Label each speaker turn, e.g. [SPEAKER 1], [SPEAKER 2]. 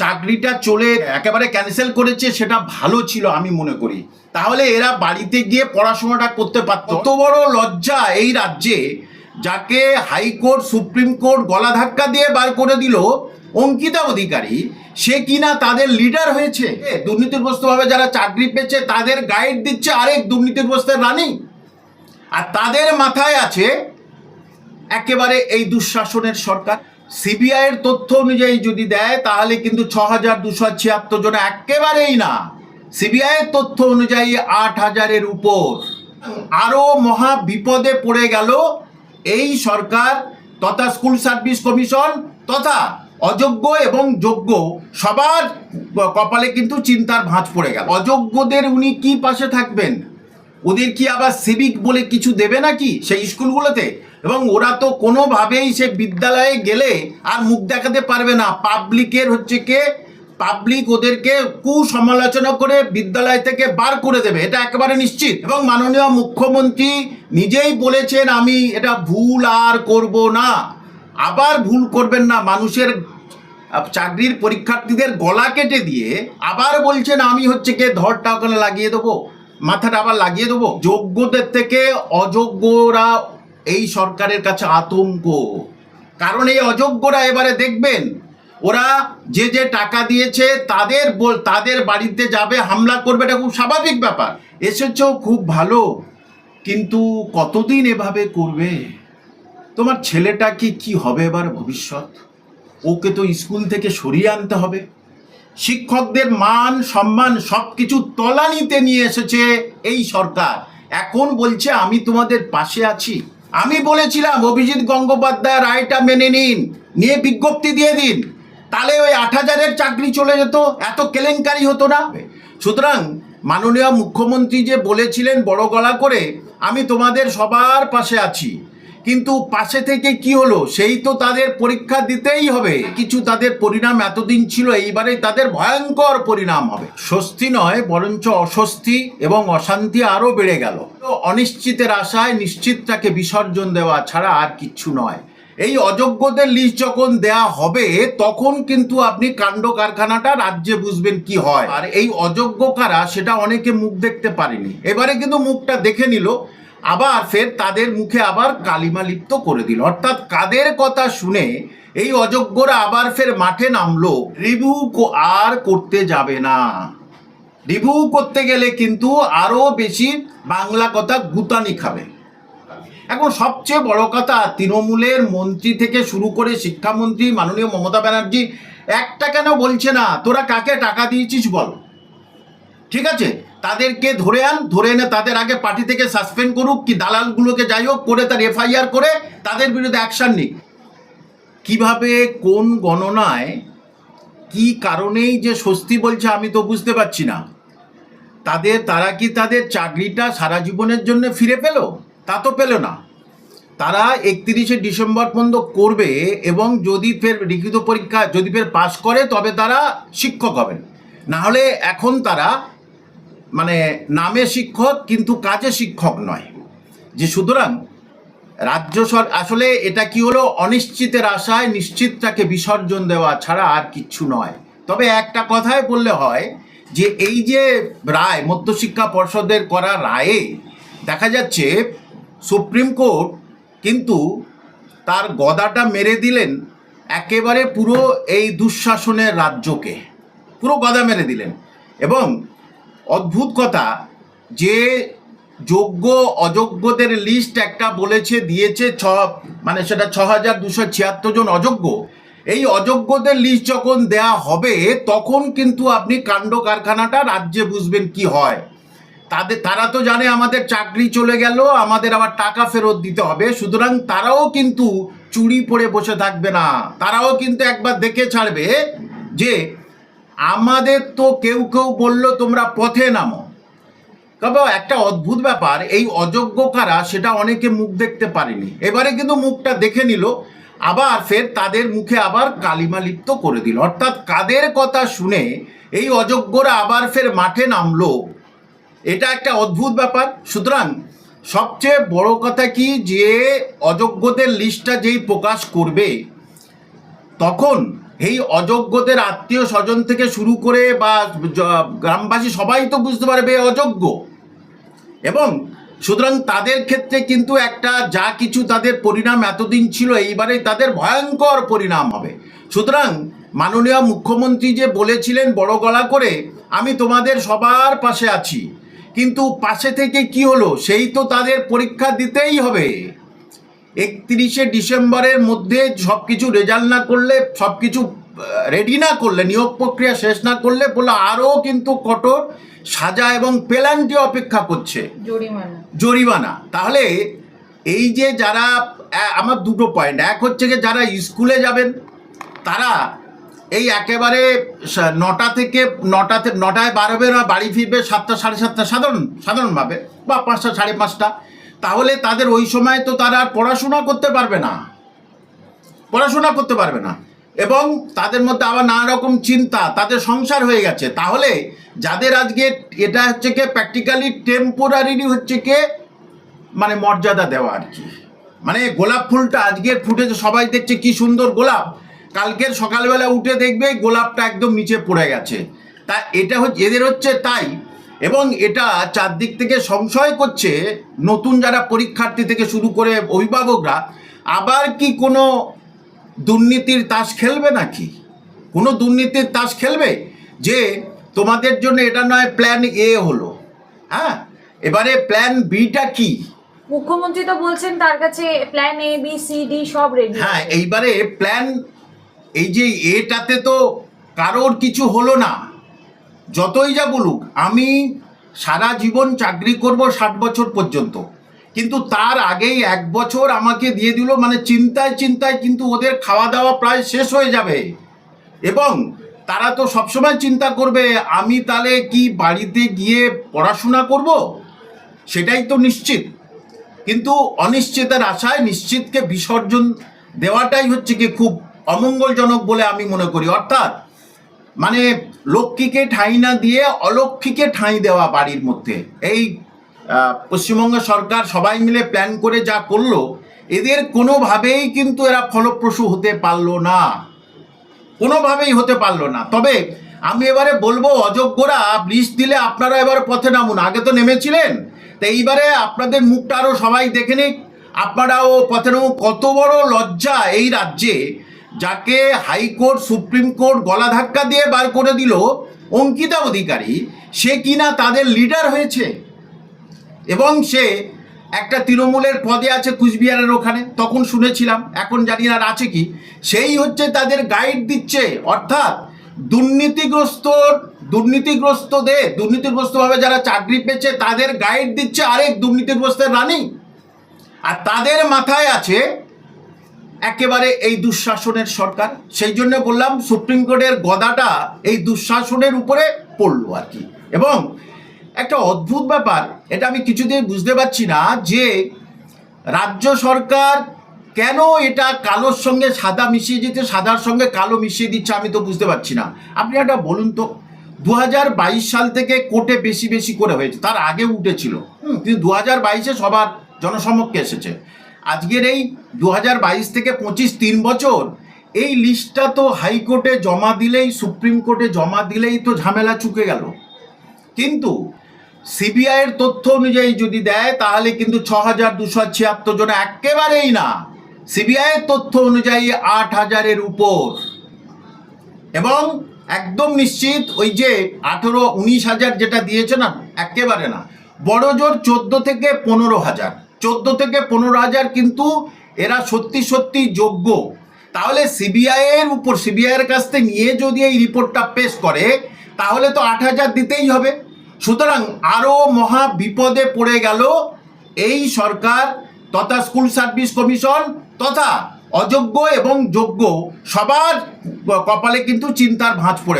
[SPEAKER 1] চাকরিটা চলে একেবারে ক্যান্সেল করেছে, সেটা ভালো ছিল আমি মনে করি। তাহলে এরা বাড়িতে গিয়ে পড়াশোনাটা করতে পারত। কত বড় লজ্জা এই রাজ্যে, যাকে হাইকোর্ট সুপ্রিম কোর্ট গলা ধাক্কা দিয়ে বার করে দিল অঙ্কিতা অধিকারী, সে কিনা তাদের লিডার হয়েছে। দুর্নীতিগ্রস্তভাবে যারা চাকরি পেয়েছে, তাদের গাইড দিচ্ছে আরেক দুর্নীতিগ্রস্তের রানী। আর তাদের মাথায় আছে একেবারে এই দুঃশাসনের সরকার। সিবিআই এর তথ্য অনুযায়ী যদি দেয়, তাহলে কিন্তু ছ হাজার দুশো ছিয়াত্তর জন একেবারেই না। সিবিআই এর তথ্য অনুযায়ী আট হাজারের উপর। আরও মহা বিপদে পড়ে গেল এই সরকার তথা স্কুল সার্ভিস কমিশন তথা অযোগ্য এবং যোগ্য সবার কপালে কিন্তু চিন্তার ভাঁজ পড়ে গেল। অযোগ্যদের উনি কি পাশে থাকবেন? ওদের কি আবার সিভিক বলে কিছু দেবে নাকি সেই স্কুলগুলোতে? এবং ওরা তো কোনোভাবেই সে বিদ্যালয়ে গেলে আর মুখ দেখাতে পারবে না। পাবলিকের হচ্ছে কে? পাবলিক ওদেরকে কুসমালোচনা করে বিদ্যালয় থেকে বার করে দেবে। এটা একেবারে নিশ্চিত। এবং মাননীয় মুখ্যমন্ত্রী নিজেই বলেছেন, আমি এটা ভুল আর করব না। আবার ভুল করবেন না। মানুষের চাকরির পরীক্ষার্থীদের গলা কেটে দিয়ে আবার বলছেন, আমি হচ্ছে কে? ধরটা ওখানে লাগিয়ে দেবো। মাথাটা আবার লাগিয়ে দেবো। যোগ্যদের থেকে অযোগ্যরা এই সরকারের কাছে আতঙ্ক। কারণ এই অযোগ্যরা এবারে দেখবেন, ওরা যে যে টাকা দিয়েছে, তাদের বল, তাদের বাড়িতে যাবে, হামলা করবে, এটা খুব স্বাভাবিক ব্যাপার। এসেছ খুব ভালো, কিন্তু কতদিন এভাবে করবে? তোমার ছেলেটা কি কি হবে এবার ভবিষ্যৎ? ওকে তো স্কুল থেকে সরিয়ে আনতে হবে। শিক্ষকদের মান, সম্মান সব কিছু তলানিতে নিয়ে এসেছে এই সরকার। এখন বলছে, আমি তোমাদের পাশে আছি। আমি বলেছিলাম, অভিজিৎ গঙ্গোপাধ্যায় রায়টা মেনে নিন, নিয়ে বিজ্ঞপ্তি দিয়ে দিন। তাহলে ওই আট হাজারের চাকরি চলে যেত, এত কেলেঙ্কারি হতো না? সুতরাং মাননীয় মুখ্যমন্ত্রী যে বলেছিলেন বড় গলা করে, আমি তোমাদের সবার পাশে আছি। কিন্তু পাশে থেকে কি হলো? সেই তো তাদের পরীক্ষা দিতেই হবে। কিছু তাদের পরিণাম এতদিন ছিল, এইবারে তাদের ভয়ঙ্কর পরিণাম হবে। স্বস্তি নয়, বরঞ্চ অস্বস্তি এবং অশান্তি আরও বেড়ে গেল। অনিশ্চিতের আশায় নিশ্চিতটাকে বিসর্জন দেওয়া ছাড়া আর কিচ্ছু নয়। এই অযোগ্যদের লিস্ট যখন দেয়া হবে, তখন কিন্তু আপনি কাণ্ড কারখানাটা রাজ্যে বুঝবেন কি হয়। আর এই অযোগ্য কারা, সেটা অনেকে মুখ দেখতে পারেনি। এবারে কিন্তু মুখটা দেখে নিল। আবার ফের তাদের মুখে আবার কালিমা লিপ্ত করে দিল। অর্থাৎ কাদের কথা শুনে এই অযোগ্যরা আবার ফের মাঠে নামলো রিভিউ আর করতে যাবে না। রিভিউ করতে গেলে কিন্তু আরও বেশি বাংলা কথা গুতানি খাবে। এখন সবচেয়ে বড় কথা, তৃণমূলের মন্ত্রী থেকে শুরু করে শিক্ষামন্ত্রী, মাননীয় মমতা ব্যানার্জি, একটা কেন বলছে না, তোরা কাকে টাকা দিয়েছিস বল? ঠিক আছে? তাদেরকে ধরে আন, ধরে এনে তাদের আগে পার্টি থেকে সাসপেন্ড করুক, কি দালালগুলোকে যাই হোক করে তার এফআইআর করে তাদের বিরুদ্ধে অ্যাকশন নিক। কীভাবে, কোন গণনায়, কি কারণেই যে স্বস্তি বলছে আমি তো বুঝতে পারছি না। তাদের, তারা কি তাদের চাকরিটা সারা জীবনের জন্য ফিরে পেল? তা তো পেল না। তারা একত্রিশে ডিসেম্বর পর্যন্ত করবে এবং যদি ফের লিখিত পরীক্ষা, যদি ফের পাশ করে, তবে তারা শিক্ষক হবেন। না হলে এখন তারা মানে নামে শিক্ষক কিন্তু কাজে শিক্ষক নয়। যে সুতরাং রাজ্য আসলে এটা কি হলো? অনিশ্চিতের আশায় নিশ্চিতটাকে বিসর্জন দেওয়া ছাড়া আর কিচ্ছু নয়। তবে একটা কথাই বললে হয় যে এই যে রায়, মধ্যশিক্ষা পর্ষদের করা রায়ে দেখা যাচ্ছে সুপ্রিম কোর্ট কিন্তু তার গদাটা মেরে দিলেন একেবারে পুরো এই দুঃশাসনের রাজ্যকে। পুরো গদা মেরে দিলেন। এবং অদ্ভুত কথা যে যোগ্য, অযোগ্যদের লিস্ট একটা বলেছে, দিয়েছে ছ মানে সেটা ছ হাজার দুশো ছিয়াত্তর জন অযোগ্য। এই অযোগ্যদের লিস্ট যখন দেয়া হবে, তখন কিন্তু আপনি কাণ্ড কারখানাটা রাজ্যে বুঝবেন কি হয়। তাদের, তারা তো জানে আমাদের চাকরি চলে গেল, আমাদের আবার টাকা ফেরত দিতে হবে, সুতরাং তারাও কিন্তু চুরি পড়ে বসে থাকবে না। তারাও কিন্তু একবার দেখে ছাড়বে যে আমাদের তো কেউ কেউ বলল, তোমরা পথে নামো। তবে একটা অদ্ভুত ব্যাপার, এই অযোগ্য কারা সেটা অনেকে মুখ দেখতে পারেনি। এবারে কিন্তু মুখটা দেখে নিল, আবার ফের তাদের মুখে আবার কালিমা লিপ্ত করে দিল। অর্থাৎ কাদের কথা শুনে এই অযোগ্যরা আবার ফের মাঠে নামলো, এটা একটা অদ্ভুত ব্যাপার। সুতরাং সবচেয়ে বড় কথা কি, যে অযোগ্যদের লিস্টটা যেই প্রকাশ করবে, তখন এই অযোগ্যদের আত্মীয় স্বজন থেকে শুরু করে বা গ্রামবাসী সবাই তো বুঝতে পারবে অযোগ্য। এবং সুতরাং তাদের ক্ষেত্রে কিন্তু একটা যা কিছু তাদের পরিণাম এতদিন ছিল এইবারে তাদের ভয়ঙ্কর পরিণাম হবে। সুতরাং মাননীয় মুখ্যমন্ত্রী যে বলেছিলেন বড় গলা করে, আমি তোমাদের সবার পাশে আছি। কিন্তু পাশে থেকে কি হলো? সেই তো তাদের পরীক্ষা দিতেই হবে। একত্রিশে ডিসেম্বরের মধ্যে সব কিছু রেজাল্ট না করলে সব কিছু রেডি না করলে নিয়োগ প্রক্রিয়া শেষ না করলে বলে আরও কিন্তু কঠোর সাজা এবং পেলান্টি অপেক্ষা করছে।
[SPEAKER 2] জরিমানা।
[SPEAKER 1] জরিমানা। তাহলে এই যে যারা আমার দুটো পয়েন্ট এক হচ্ছে যে যারা স্কুলে যাবেন তারা এই একেবারে নটা থেকে নটাতে নটায় বার হবে না বাড়ি ফিরবে সাতটা সাড়ে সাতটা সাধারণ সাধারণভাবে বা পাঁচটা সাড়ে পাঁচটা। তাহলে তাদের ওই সময় তো তারা আর পড়াশোনা করতে পারবে না। পড়াশোনা করতে পারবে না। এবং তাদের মধ্যে আবার নানা রকম চিন্তা, তাদের সংসার হয়ে গেছে। তাহলে যাদের আজকে এটা হচ্ছে কি প্র্যাকটিক্যালি টেম্পোরারিলি হচ্ছে কি মানে মর্যাদা দেওয়া আর কি। মানে গোলাপ ফুলটা আজকের ফুটেছে, সবাই দেখছে কি সুন্দর গোলাপ। কালকের সকালবেলা উঠে দেখবে গোলাপটা একদম নিচে পড়ে গেছে। তা এটা হচ্ছে, এদের হচ্ছে তাই এবং এটা চারদিক থেকে সংশয় করছে নতুন যারা পরীক্ষার্থী থেকে শুরু করে অভিভাবকরা। আবার কি কোনো দুর্নীতির তাস খেলবে নাকি? কোনো দুর্নীতির তাস খেলবে? যে তোমাদের জন্য এটা নয় প্ল্যান এ হলো। হ্যাঁ? এবারে প্ল্যান বিটা কি?
[SPEAKER 2] মুখ্যমন্ত্রী তো বলছেন তার কাছে plan A B C D সব রেডি
[SPEAKER 1] হ্যাঁ এইবারে প্ল্যান এই যে এটাতে তো কারোর কিছু হলো না। যতই যা বলুক, আমি সারা জীবন চাকরি করব ষাট বছর পর্যন্ত। কিন্তু তার আগেই এক বছর আমাকে দিয়ে দিল মানে চিন্তায় চিন্তায় কিন্তু ওদের খাওয়া দাওয়া প্রায় শেষ হয়ে যাবে। এবং তারা তো সবসময় চিন্তা করবে, আমি তাহলে কি বাড়িতে গিয়ে পড়াশোনা করব? সেটাই তো নিশ্চিত। কিন্তু অনিশ্চিতের আশায় নিশ্চিতকে বিসর্জন দেওয়াটাই হচ্ছে কি খুব অমঙ্গলজনক বলে আমি মনে করি। অর্থাৎ মানে লক্ষ্মীকে ঠাঁই না দিয়ে অলক্ষ্মীকে ঠাঁই দেওয়া বাড়ির মধ্যে। এই পশ্চিমবঙ্গ সরকার সবাই মিলে প্ল্যান করে যা করল, এদের কোনোভাবেই কিন্তু এরা ফলপ্রসূ হতে পারল না। কোনোভাবেই হতে পারল না। তবে আমি এবারে বলব, অযোগ্যরা ব্লিচ দিলে আপনারা এবার পথে নামুন। আগে তো নেমেছিলেন, তো এইবারে আপনাদের মুখটা আরও সবাই দেখে নিক। আপনারাও পথে নামুন। কত বড় লজ্জা এই রাজ্যে। যাকে হাইকোর্ট, সুপ্রিম কোর্ট গলা ধাক্কা দিয়ে বার করে দিল অঙ্কিতা অধিকারী, সে কিনা তাদের লিডার হয়েছে? এবং সে একটা তৃণমূলের পদে আছে কুচবিহারের ওখানে, তখন শুনেছিলাম, এখন জানি আর আছে কি। সেই হচ্ছে তাদের গাইড দিচ্ছে, অর্থাৎ দুর্নীতিগ্রস্ত, দুর্নীতিগ্রস্তদের, দুর্নীতিগ্রস্তভাবে যারা চাকরি পেয়েছে, তাদের গাইড দিচ্ছে আরেক দুর্নীতিগ্রস্তের রানী। আর তাদের মাথায় আছে একেবারে এই দুঃশাসনের সরকার। সেই জন্য বললাম, সুপ্রিম কোর্টের গদাটা এই দুঃশাসনের উপরে পড়ল আর কি। এবং একটা অদ্ভুত ব্যাপার, এটা আমি কিছুতেই বুঝতে পারছি না যে রাজ্য সরকার কেন এটা কালোর সঙ্গে সাদা মিশিয়ে দিতে সাদার সঙ্গে কালো মিশিয়ে দিচ্ছে, আমি তো বুঝতে পারছি না। আপনি একটা বলুন তো দু হাজার বাইশ সাল থেকে কোর্টে বেশি বেশি করে হয়েছে, তার আগে উঠেছিল। কিন্তু দু হাজার বাইশে সবার জনসমক্ষে এসেছে। আজকের এই দু হাজার বাইশ থেকে পঁচিশ তিন বছর, এই লিস্টটা তো হাইকোর্টে জমা দিলেই, সুপ্রিম কোর্টে জমা দিলেই তো ঝামেলা চুকে গেল। কিন্তু সিবিআইয়ের তথ্য অনুযায়ী যদি দেয়, তাহলে কিন্তু ছ হাজার দুশো ছিয়াত্তর জন একেবারেই না। সিবিআইয়ের তথ্য অনুযায়ী আট হাজারের উপর। এবং একদম নিশ্চিত ওই যে আঠেরো, উনিশ হাজার যেটা দিয়েছে না, একেবারে না। বড় জোর চোদ্দ থেকে পনেরো হাজার। চোদ্দ থেকে পনেরো হাজার কিন্তু এরা সত্যি সত্যি যোগ্য তাহলে সিবিআইয়ের উপর সিবিআইয়ের কাছ থেকে নিয়ে যদি এই রিপোর্টটা পেশ করে, তাহলে তো আট হাজার দিতেই হবে সুতরাং আরও মহা বিপদে পড়ে গেল এই সরকার তথা স্কুল সার্ভিস কমিশন তথা অযোগ্য এবং যোগ্য সবার কপালে কিন্তু চিন্তার ভাঁজ পড়ে।